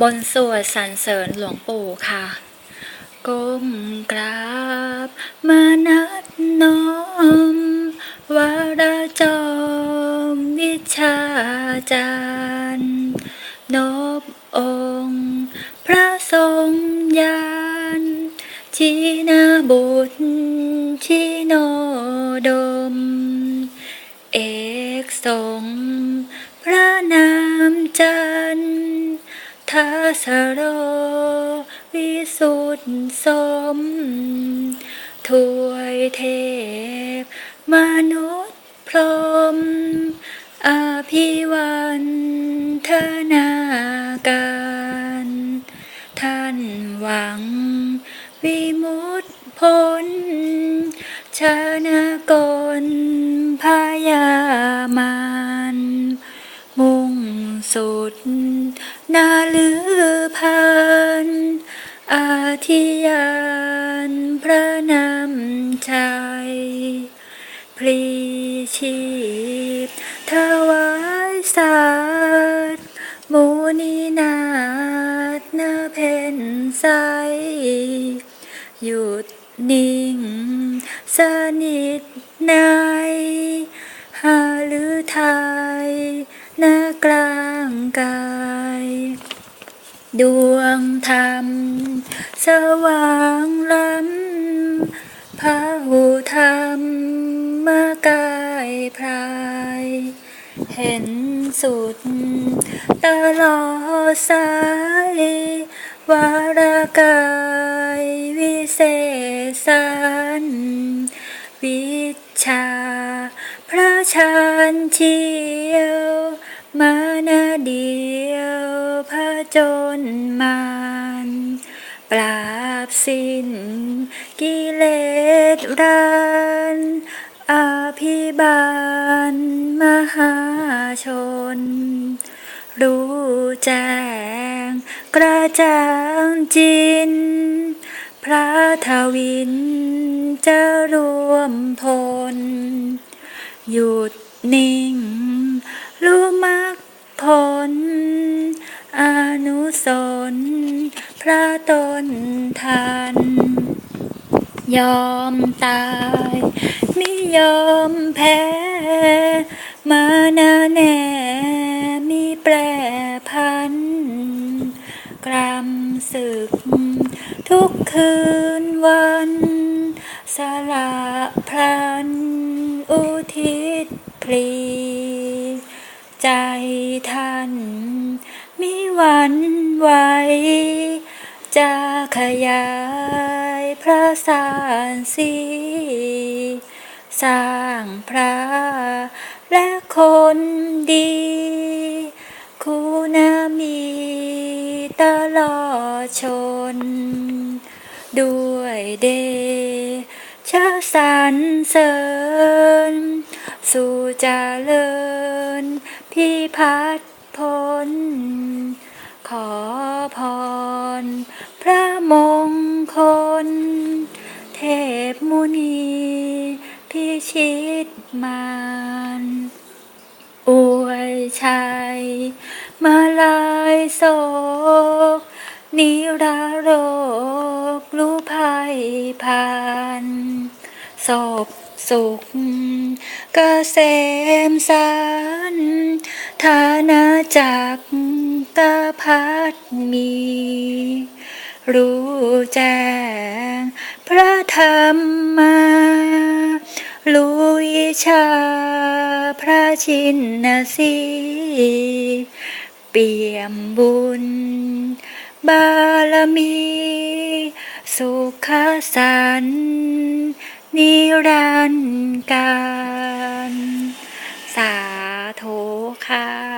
บนสวดสรรเสริญหลวงปู่ค่ะ ก้มกราบมานัดน้อมวาราจอมวิชาจารย์นบองค์ พระทรงยานชีนาบุตรชีโนดม เอกสงพระนามจันทร์ทั สโร วิสุทธิสม ถวยเทพ มนุษย์พรหมอภิวันทนาการ ท่านหวัง วิมุตพ้นชนะกลพยามานมุ่ง สุดนาลือพันอาทิยานพระนำชัยพลีชีพถวายสัตว์มูนีนาฏนาเพนใสหยุดนิ่ง สนิทในหาลือไทยนากลา กาย ดวงธรรม สว่างล้ำพระหูธรรมมากายพราย เห็นสุด ตลอดสายวารกายวิเศษสันวิชา พระชานเชียว มานาเดียวพระจนมานปราบสิ้นกิเลสรานอาภิบาลมหาชน รู้แจ้งกระจ่างจิน พระทวินจะรวมพล หยุดนิ่ง พระตนทัน ยอมตายไม่ยอมแพ้ มานาแน่มีแปรพัน กรรมศึก ทุกคืนวัน สละพลัน อุทิศพลี ใจท่าน มีหวันไหวจะขยายพระสารสีสร้างพระและคนดี คุณามีตลอดชน ด้วยเดชะสรรเสริญ สู่เจริญพิพัฒน์พล ขอพร พระมงคล เทพมุนีพิชิตมารอวยชัย มาลายโศก นิราโรครู้ภัยผ่านศพสุขเกษมสันธานาจักรก พัดมี รู้แจ้งพระธรรมมารู้วิชาพระชินนาสีเปี่ยมบุญ บารมี สุขสันนิรันดร์การ สาธุค่ะ